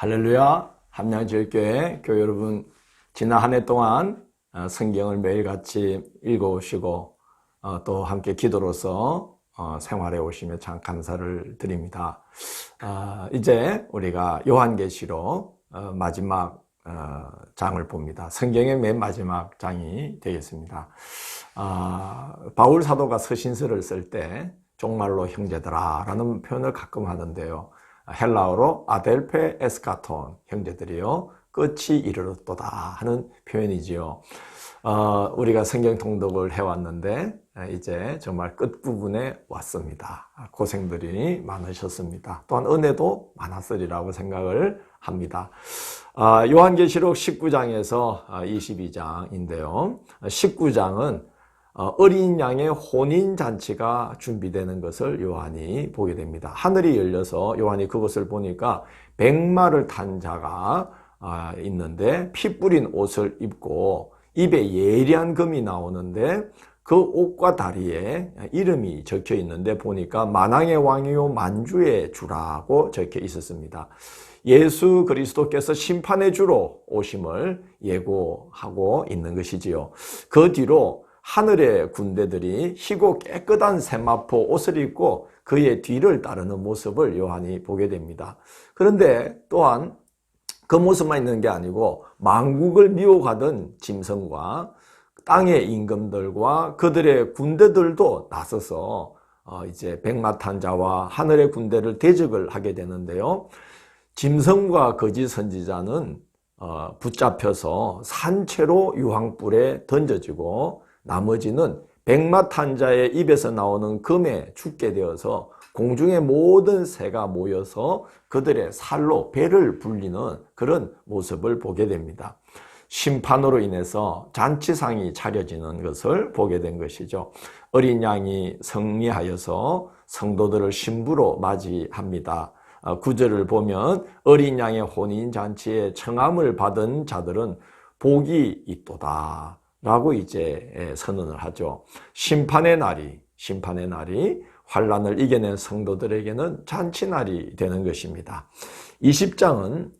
할렐루야 함양지역교회 교회 여러분 지난 한 해 동안 어, 성경을 매일같이 읽어오시고 어, 또 함께 기도로서 어, 생활해 오시며 참 감사를 드립니다. 이제 우리가 요한계시록 마지막 장을 봅니다. 성경의 맨 마지막 장이 되겠습니다. 바울 사도가 서신서를 쓸 때 종말로 형제들아 라는 표현을 가끔 하던데요. 헬라어로 아델페 에스카톤 형제들이요 끝이 이르렀도다 하는 표현이지요. 어, 우리가 성경 통독을 해왔는데 이제 정말 끝 부분에 왔습니다. 고생들이 많으셨습니다. 또한 은혜도 많았으리라고 생각을 합니다. 어, 요한계시록 19장에서 22장인데요. 19장은 어, 어린 양의 혼인 잔치가 준비되는 것을 요한이 보게 됩니다. 하늘이 열려서 요한이 그것을 보니까 백마를 탄 자가 아, 있는데 피 뿌린 옷을 입고 입에 예리한 금이 나오는데 그 옷과 다리에 이름이 적혀 있는데 보니까 만왕의 왕이요 만주의 주라고 적혀 있었습니다. 예수 그리스도께서 심판의 주로 오심을 예고하고 있는 것이지요. 그 뒤로 하늘의 군대들이 희고 깨끗한 세마포 옷을 입고 그의 뒤를 따르는 모습을 요한이 보게 됩니다. 그런데 또한 그 모습만 있는 게 아니고 망국을 미혹하던 짐승과 땅의 임금들과 그들의 군대들도 나서서 어, 이제 백마탄자와 하늘의 군대를 대적을 하게 되는데요. 짐승과 거짓 선지자는 어, 붙잡혀서 산채로 유황불에 던져지고 나머지는 백마탄자의 입에서 나오는 금에 죽게 되어서 공중의 모든 새가 모여서 그들의 살로 배를 불리는 그런 모습을 보게 됩니다. 심판으로 인해서 잔치상이 차려지는 것을 보게 된 것이죠. 어린 양이 승리하여서 성도들을 신부로 맞이합니다. 어, 구절을 보면 어린 양의 혼인 잔치에 청함을 받은 자들은 복이 있도다. 라고 이제 예, 선언을 하죠. 심판의 날이, 심판의 날이 환란을 이겨낸 성도들에게는 잔치날이 되는 것입니다. 20장은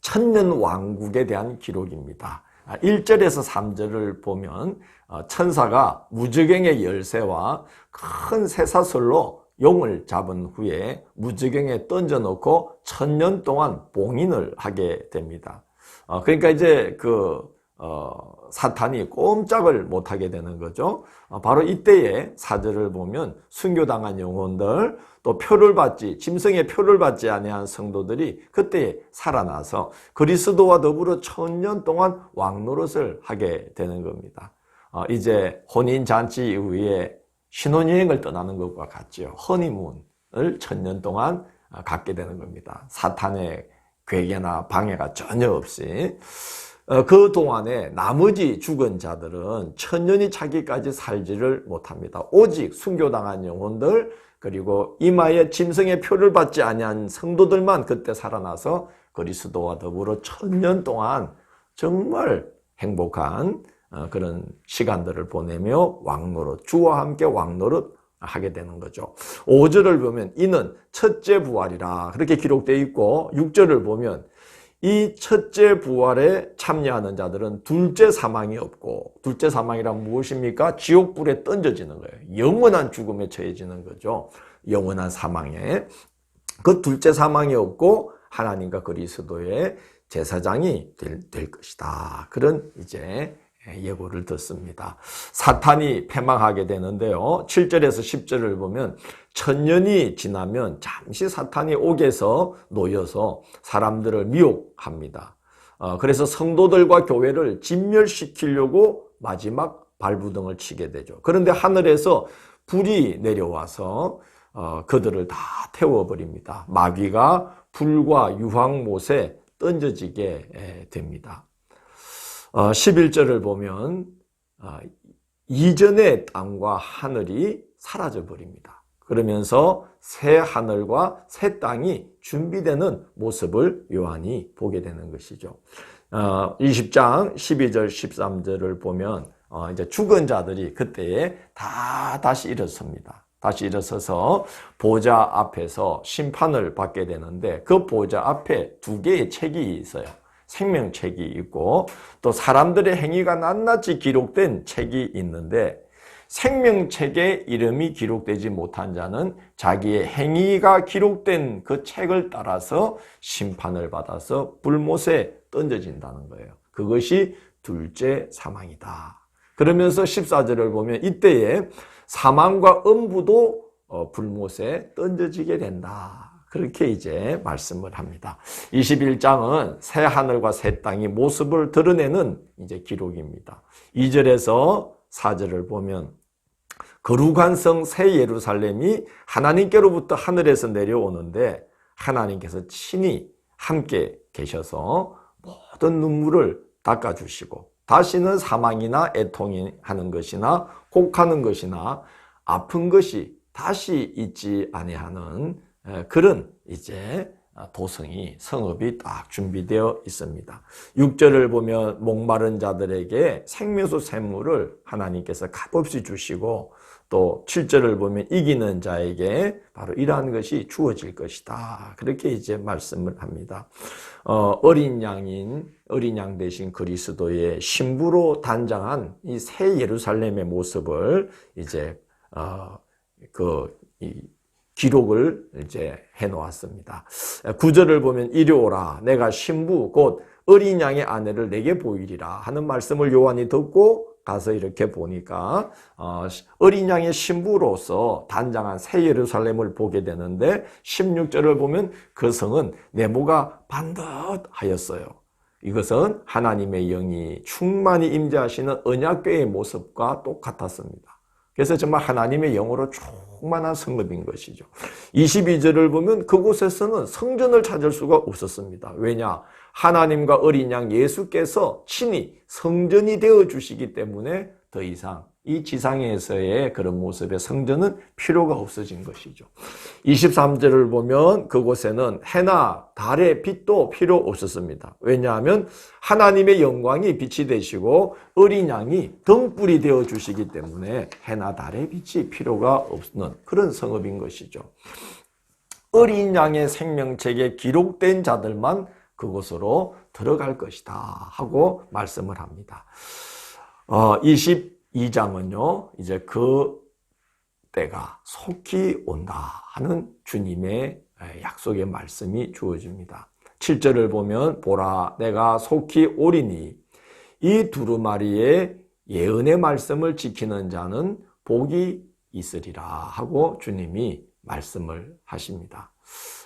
천년 왕국에 대한 기록입니다. 1절에서 3절을 보면 어, 천사가 무적행의 열쇠와 큰 쇠사슬로 용을 잡은 후에 무적행에 던져놓고 천년 동안 봉인을 하게 됩니다. 어, 그러니까 이제 그 어, 사탄이 꼼짝을 못하게 되는 거죠. 어, 바로 이때에 사절을 보면 순교당한 영혼들 또 표를 받지 짐승의 표를 받지 아니한 성도들이 그때 살아나서 그리스도와 더불어 천년 동안 왕노릇을 하게 되는 겁니다. 어, 이제 혼인 잔치 이후에 신혼여행을 떠나는 것과 같죠. 허니문을 천년 동안 어, 갖게 되는 겁니다. 사탄의 괴계나 방해가 전혀 없이 어, 그 동안에 나머지 죽은 자들은 천년이 차기까지 살지를 못합니다. 오직 순교당한 영혼들 그리고 이마에 짐승의 표를 받지 아니한 성도들만 그때 살아나서 그리스도와 더불어 천년 동안 정말 행복한 어, 그런 시간들을 보내며 왕노릇 주와 함께 왕노릇 하게 되는 거죠. 5절을 보면 이는 첫째 부활이라 그렇게 기록되어 있고 6절을 보면 이 첫째 부활에 참여하는 자들은 둘째 사망이 없고 둘째 사망이란 무엇입니까? 지옥불에 던져지는 거예요. 영원한 죽음에 처해지는 거죠. 영원한 사망에. 그 둘째 사망이 없고 하나님과 그리스도의 제사장이 될, 될 것이다. 그런 이제 예고를 듣습니다. 사탄이 패망하게 되는데요. 7절에서 10절을 보면 천년이 지나면 잠시 사탄이 옥에서 놓여서 사람들을 미혹합니다. 어, 그래서 성도들과 교회를 진멸시키려고 마지막 발부등을 치게 되죠. 그런데 하늘에서 불이 내려와서 어, 그들을 다 태워버립니다. 마귀가 불과 유황못에 던져지게 됩니다. 11절을 어, 보면 이전의 땅과 하늘이 사라져 버립니다. 그러면서 새 하늘과 새 땅이 준비되는 모습을 요한이 보게 되는 것이죠. 20장 12절 13절을 보면 어, 이제 죽은 자들이 그때에 다 다시 일어섭니다. 다시 일어서서 보좌 앞에서 심판을 받게 되는데 그 보좌 앞에 두 개의 책이 있어요. 생명책이 있고 또 사람들의 행위가 낱낱이 기록된 책이 있는데 생명책에 이름이 기록되지 못한 자는 자기의 행위가 기록된 그 책을 따라서 심판을 받아서 불못에 던져진다는 거예요. 그것이 둘째 사망이다. 그러면서 14절을 보면 이때에 사망과 음부도 어, 불못에 던져지게 된다. 그렇게 이제 말씀을 합니다. 21장은 새 하늘과 새 땅이 모습을 드러내는 이제 기록입니다. 2절에서 4절을 보면 거룩한 성 새 예루살렘이 하나님께로부터 하늘에서 내려오는데 하나님께서 친히 함께 계셔서 모든 눈물을 닦아주시고 다시는 사망이나 애통이 하는 것이나 혹하는 것이나 아픈 것이 다시 있지 아니하는 그런 이제 도성이 성읍이 딱 준비되어 있습니다. 6절을 보면 목마른 자들에게 생명수 샘물을 하나님께서 값없이 주시고 또 7절을 보면 이기는 자에게 바로 이러한 것이 주어질 것이다. 그렇게 이제 말씀을 합니다. 어, 린 양인 어린 양 대신 그리스도의 신부로 단장한 이 새 예루살렘의 모습을 이제 어, 그이 기록을 이제 해 놓았습니다. 구절을 보면 이리 오라 내가 신부 곧 어린 양의 아내를 내게 보이리라 하는 말씀을 요한이 듣고 가서 이렇게 보니까 어, 어린 양의 신부로서 단장한 새 예루살렘을 보게 되는데 16절을 보면 그 성은 네모가 반듯하였어요. 이것은 하나님의 영이 충만히 임재하시는 언약궤의 모습과 똑같았습니다. 그래서 정말 하나님의 영으로 충 만한 성읍인 것이죠. 22절을 보면 그곳에서는 성전을 찾을 수가 없었습니다. 왜냐? 하나님과 어린 양 예수께서 친히 성전이 되어 주시기 때문에 더 이상 이 지상에서의 그런 모습의 성전은 필요가 없어진 것이죠. 23절을 보면 그곳에는 해나 달의 빛도 필요 없었습니다. 왜냐하면 하나님의 영광이 빛이 되시고 어린 양이 등불이 되어 주시기 때문에 해나 달의 빛이 필요가 없는 그런 성읍인 것이죠. 어린 양의 생명책에 기록된 자들만 그곳으로 들어갈 것이다 하고 말씀을 합니다. 어, 22장은요, 이제 그 때가 속히 온다 하는 주님의 약속의 말씀이 주어집니다. 7절을 보면 보라 내가 속히 오리니 이 두루마리의 예언의 말씀을 지키는 자는 복이 있으리라 하고 주님이 말씀을 하십니다.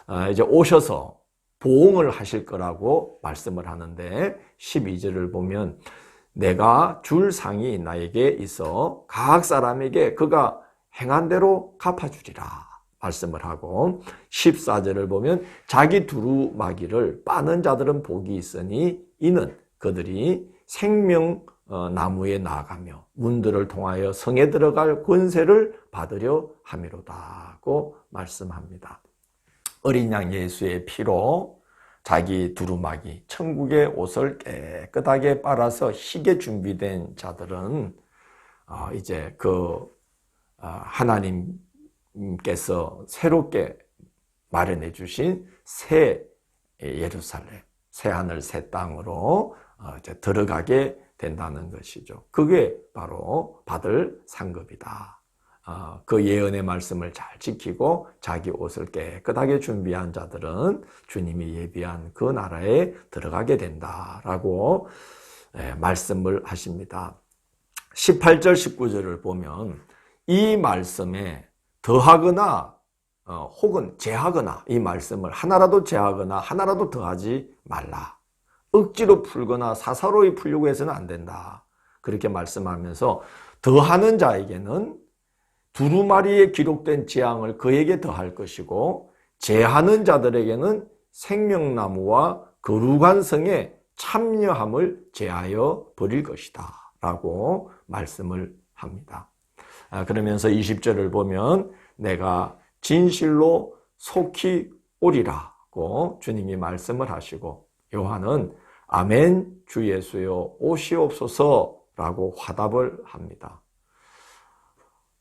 아, 이제 오셔서 보응을 하실 거라고 말씀을 하는데 12절을 보면 내가 줄 상이 나에게 있어 각 사람에게 그가 행한 대로 갚아주리라 말씀을 하고 14절을 보면 자기 두루마기를 빠는 자들은 복이 있으니 이는 그들이 생명 어, 나무에 나아가며 문들을 통하여 성에 들어갈 권세를 받으려 함이로다고 말씀합니다. 어린 양 예수의 피로 자기 두루마기, 천국의 옷을 깨끗하게 빨아서 희게 준비된 자들은 어, 이제 그 어, 하나님께서 새롭게 마련해 주신 새 예루살렘, 새 하늘, 새 땅으로 어, 이제 들어가게 된다는 것이죠. 그게 바로 받을 상급이다. 어, 그 예언의 말씀을 잘 지키고 자기 옷을 깨끗하게 준비한 자들은 주님이 예비한 그 나라에 들어가게 된다라고 예, 말씀을 하십니다. 18절, 19절을 보면 이 말씀에 더하거나 어, 혹은 제하거나 이 말씀을 하나라도 제하거나 하나라도 더하지 말라. 억지로 풀거나 사사로이 풀려고 해서는 안 된다. 그렇게 말씀하면서 더하는 자에게는 두루마리에 기록된 재앙을 그에게 더할 것이고 제하는 자들에게는 생명나무와 거룩한 성에 참여함을 제하여 버릴 것이다 라고 말씀을 합니다. 아, 그러면서 20절을 보면 내가 진실로 속히 오리라고 주님이 말씀을 하시고 요한은 아멘 주 예수여 오시옵소서라고 화답을 합니다.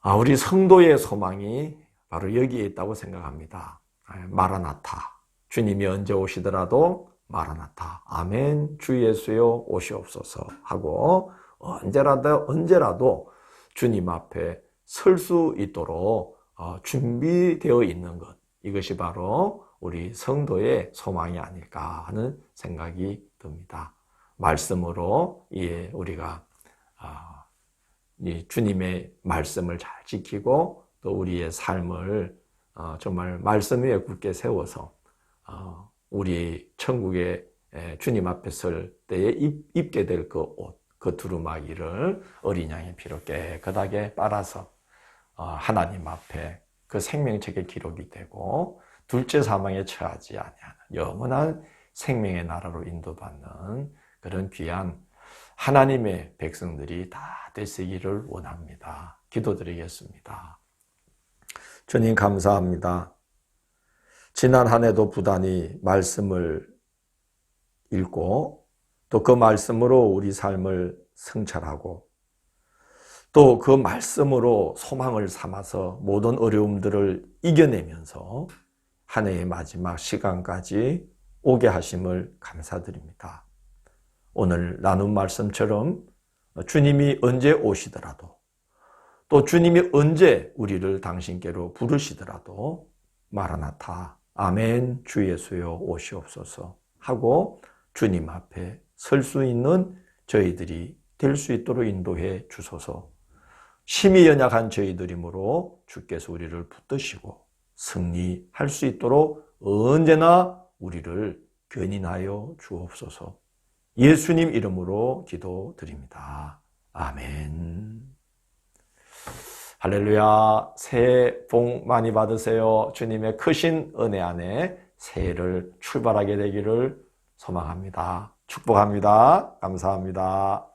아, 우리 성도의 소망이 바로 여기에 있다고 생각합니다. 아, 마라나타. 주님이 언제 오시더라도 마라나타. 아멘. 주 예수여 오시옵소서 하고 언제라도 언제라도 주님 앞에 설 수 있도록 어, 준비되어 있는 것. 이것이 바로 우리 성도의 소망이 아닐까 하는 생각이 듭니다. 말씀으로 예, 우리가 아, 이 주님의 말씀을 잘 지키고 또 우리의 삶을 어, 정말 말씀 위에 굳게 세워서 어, 우리 천국에 에, 주님 앞에 설 때에 입, 입게 될 그 옷, 그 두루마기를 어린 양의 피로 깨끗하게 빨아서 어, 하나님 앞에 그 생명책에 기록이 되고 둘째 사망에 처하지 아니하는 영원한 생명의 나라로 인도받는 그런 귀한 하나님의 백성들이 다 되시기를 원합니다. 기도드리겠습니다. 주님 감사합니다. 지난 한 해도 부단히 말씀을 읽고 또 그 말씀으로 우리 삶을 성찰하고 또 그 말씀으로 소망을 삼아서 모든 어려움들을 이겨내면서 한 해의 마지막 시간까지 오게 하심을 감사드립니다. 오늘 나눈 말씀처럼 주님이 언제 오시더라도 또 주님이 언제 우리를 당신께로 부르시더라도 마라나타 아멘 주 예수여 오시옵소서 하고 주님 앞에 설 수 있는 저희들이 될 수 있도록 인도해 주소서. 심히 연약한 저희들이므로 주께서 우리를 붙드시고 승리할 수 있도록 언제나 우리를 견인하여 주옵소서 예수님 이름으로 기도드립니다. 아멘. 할렐루야. 새해 복 많이 받으세요. 주님의 크신 은혜 안에 새해를 출발하게 되기를 소망합니다. 축복합니다. 감사합니다.